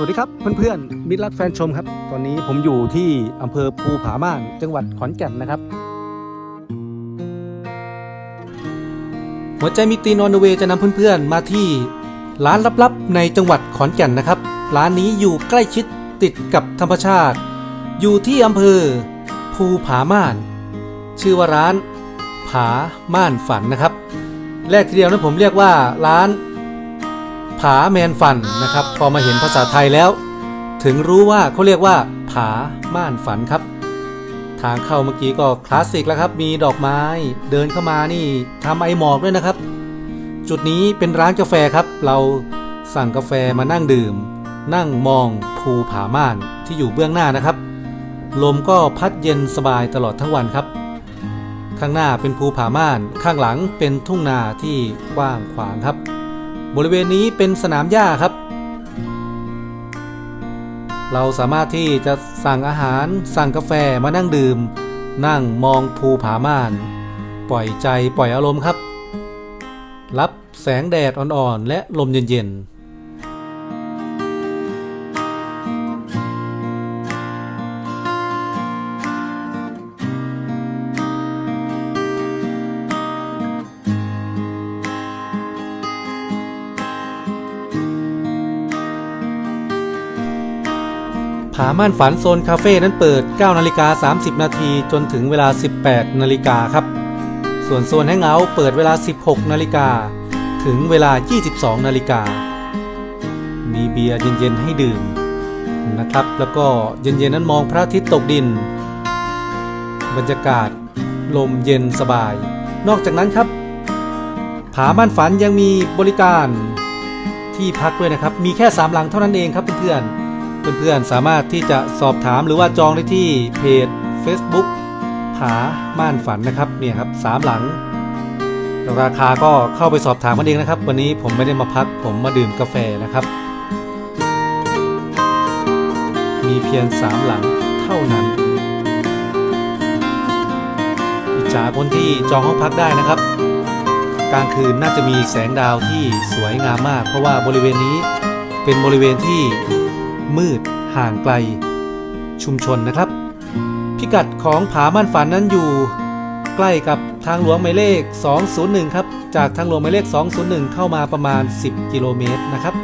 สวัสดีครับเพื่อนๆมิตรรักแฟนชมครับ ตอนนี้ผมอยู่ที่อำเภอภูผาม่านจังหวัดขอนแก่นนะครับ หัวใจมิตรีนอนเวจะนำเพื่อนๆมาที่ร้านลับๆ ในจังหวัดขอนแก่นนะครับ ร้านนี้อยู่ใกล้ชิดติดกับธรรมชาติ อยู่ที่อำเภอภูผาม่าน ชื่อว่าร้านผาม่านฝันนะครับ แรกทีเดียวนะผมเรียกว่าร้าน ผาแมนฟันนะครับ พอมาเห็นภาษาไทยแล้ว ถึงรู้ว่าเขาเรียกว่า ผาม่านฝันครับ ทางเข้าเมื่อกี้ก็คลาสสิกแล้วครับ มีดอกไม้เดินเข้ามานี่ทำไอหมอกด้วยนะครับ จุดนี้เป็นร้านกาแฟครับ เราสั่งกาแฟมานั่งดื่ม นั่งมองภูผาม่านที่อยู่เบื้องหน้านะครับ ลมก็พัดเย็นสบายตลอดทั้งวันครับ ข้างหน้าเป็นภูผาม่านข้างหลังเป็นทุ่งนาที่กว้างขวางครับ บริเวณนี้เป็นสนามหญ้าครับ เราสามารถที่จะสั่งอาหารสั่งกาแฟมานั่งดื่ม นั่งมองภูผาม่าน ปล่อยใจปล่อยอารมณ์ครับ รับแสงแดดอ่อนๆ และลมเย็นๆ ผาม่านฝันโซนคาเฟ่นั้นเปิด 9 นาฬิกา 30 นาทีจนถึงเวลา 18 นาฬิกาครับ ส่วนโซนแฮงเอาท์เปิดเวลา 16 นาฬิกา ถึงเวลา 22 นาฬิกา มีเบียร์เย็นๆให้ดื่มนะครับ แล้วก็เย็นๆนั้นมองพระอาทิตย์ตกดิน บรรยากาศ ลมเย็นสบาย นอกจากนั้นครับ ผาม่านฝันยังมีบริการที่พักด้วยนะครับ มีแค่ 3 หลังเท่านั้นเองครับเพื่อนๆ เพื่อนๆ สามารถที่จะสอบถามหรือว่าจองได้ที่เพจ Facebook ผาม่านฝันนะครับเนี่ยครับสามหลัง ราคาก็เข้าไปสอบถามกันเองนะครับ วันนี้ผมไม่ได้มาพักผมมาดื่มกาแฟนะครับ มีเพียงสามหลังเท่านั้นอิจฉาคนที่จองห้องพักได้นะครับกลางคืนน่าจะมีแสงดาวที่สวยงามมาก เพราะว่าบริเวณนี้เป็นบริเวณที่ มืด ห่างไกล ชุมชนนะครับ พิกัดของผาม่านฝันนั้นอยู่ ใกล้กับทางหลวงหมายเลข 201 ครับ จากทางหลวงหมายเลข 201 เข้ามาประมาณ 10 กิโลเมตรนะครับ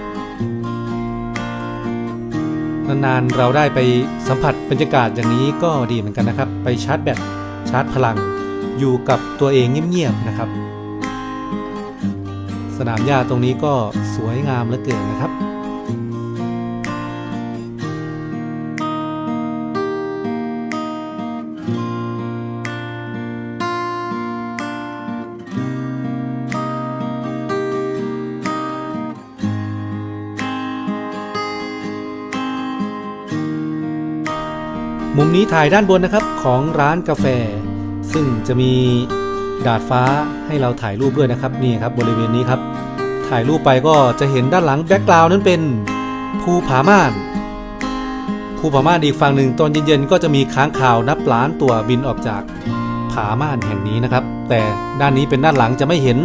นานๆเราได้ไปสัมผัสบรรยากาศอย่างนี้ก็ดีเหมือนกันนะครับ ไปชาร์จแบตชาร์จพลัง อยู่กับตัวเองเงียบๆนะครับสนามหญ้าตรงนี้ก็สวยงามเหลือเกินนะครับ มุมนี้ถ่ายด้านบนนะครับของร้านกาแฟ ซึ่งจะมีดาดฟ้าให้เราถ่ายรูปด้วยนะครับนี่ครับบริเวณนี้ครับ ถ่ายรูปไปก็จะเห็นด้านหลังแบ็กกราวน์นั้นเป็นภูผาม่านภูผาม่านอีกฝั่งหนึ่งตอนเย็นๆก็จะมีค้างคาวนับล้านตัวบินออกจากผาม่านแห่งนี้นะครับ แต่ด้านนี้เป็นด้านหลังจะไม่เห็น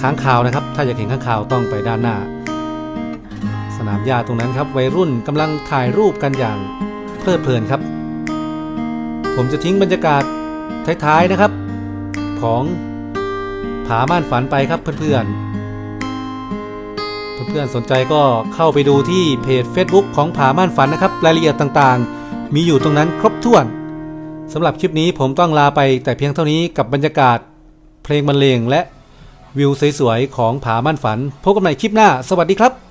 ค้างคาวนะครับ ถ้าอยากเห็นค้างคาวต้องไปด้านหน้า สนามหญ้าตรงนั้นครับวัยรุ่นกำลังถ่ายรูปกันอย่างเพลิดเพลินครับ ผมจะทิ้งบรรยากาศท้ายๆนะครับ ของผาม่านฝันไปครับเพื่อนๆ เพื่อนๆสนใจก็เข้าไปดูที่เพจ Facebook ของผาม่านฝันนะครับ รายละเอียดต่างๆ มีอยู่ตรงนั้นครบถ้วนสำหรับคลิปนี้ผมต้องลาไปแต่เพียงเท่านี้กับบรรยากาศ เพลงบรรเลงและวิวสวยๆของผาม่านฝันพบกันใหม่คลิปหน้า สวัสดีครับ